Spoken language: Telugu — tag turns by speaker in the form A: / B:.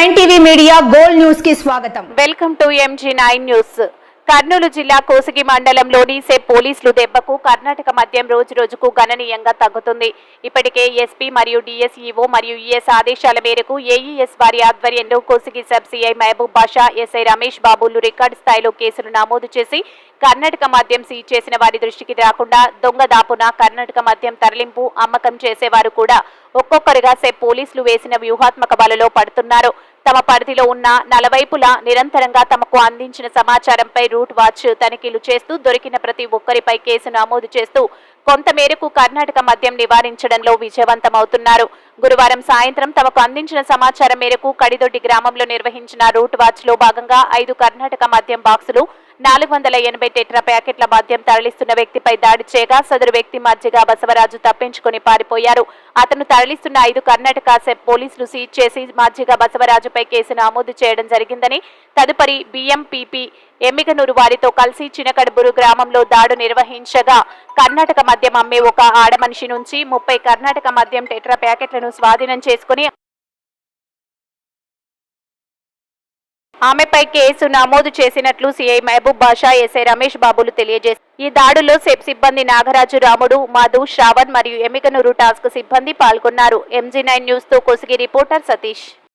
A: టీవీ మీడియా గోల్డ్ న్యూస్కి స్వాగతం.
B: Welcome to MG nine news. Kurnool జిల్లా కోసిగి మండలంలోని సెప్ పోలీసులు దెబ్బకు కర్ణాటక మద్యం రోజు రోజుకు గణనీయంగా తగ్గుతుంది. ఇప్పటికే ఎస్పీ మరియు డిఎస్ఈఓ మరియు ఈఎస్ ఆదేశాల మేరకు ఏఈఎస్ వారి ఆధ్వర్యంలో Kosigi sub CI Mahaboob Basha SI Ramesh బాబులు రికార్డు స్థాయిలో కేసులు నమోదు చేసి కర్ణాటక మద్యం సీజ్ చేసిన వారి దృష్టికి రాకుండా దొంగ దాపున కర్ణాటక మద్యం తరలింపు అమ్మకం చేసేవారు కూడా ఒక్కొక్కరుగా సెప్ పోలీసులు వేసిన వ్యూహాత్మక బలలో పడుతున్నారు. తమ పరిధిలో ఉన్న నలవైపులా నిరంతరంగా తమకు అందించిన సమాచారంపై రూట్ వాచ్ తనిఖీలు చేస్తూ దొరికిన ప్రతి ఒక్కరిపై కేసు నమోదు చేస్తూ కొంతమేరకు కర్ణాటక మద్యం నివారించడంలో విజయవంతమవుతున్నారు. గురువారం సాయంత్రం తమకు అందించిన సమాచారం మేరకు కడిదొడ్డి గ్రామంలో నిర్వహించిన రూట్ వాచ్లో భాగంగా ఐదు కర్ణాటక మద్యం బాక్సులు నాలుగు వందల ఎనభై టెట్రా ప్యాకెట్ల మద్యం తరలిస్తున్న వ్యక్తిపై దాడి చేయగా సదరు వ్యక్తి మధ్యగా బసవరాజు తప్పించుకుని పారిపోయారు. అతను తరలిస్తున్న ఐదు కర్ణాటక సెప్ పోలీసులు సీజ్ చేసి మధ్యగా బసవరాజుపై కేసు నమోదు చేయడం జరిగిందని తదుపరి బిఎంపీపీ ఎమ్మిగనూరు వారితో కలిసి చినకడబురు గ్రామంలో దాడు నిర్వహించగా కర్ణాటక మద్యం అమ్మే ఒక ఆడమనిషి నుంచి ముప్పై కర్ణాటక మద్యం టెట్రా ప్యాకెట్లను స్వాధీనం చేసుకుని ఆమెపై కేసు నమోదు చేసినట్లు సిఐ మహబూబ్ బాషా ఎస్ఐ రమేష్ బాబులు తెలియజేశారు. ఈ దాడుల్లో సెప్ సిబ్బంది నాగరాజు రాముడు మధు శ్రావణ్ మరియు ఎమ్మికనూరు టాస్క్ సిబ్బంది పాల్గొన్నారు. ఎంజీ నైన్ న్యూస్తో కొసిగి రిపోర్టర్ సతీష్.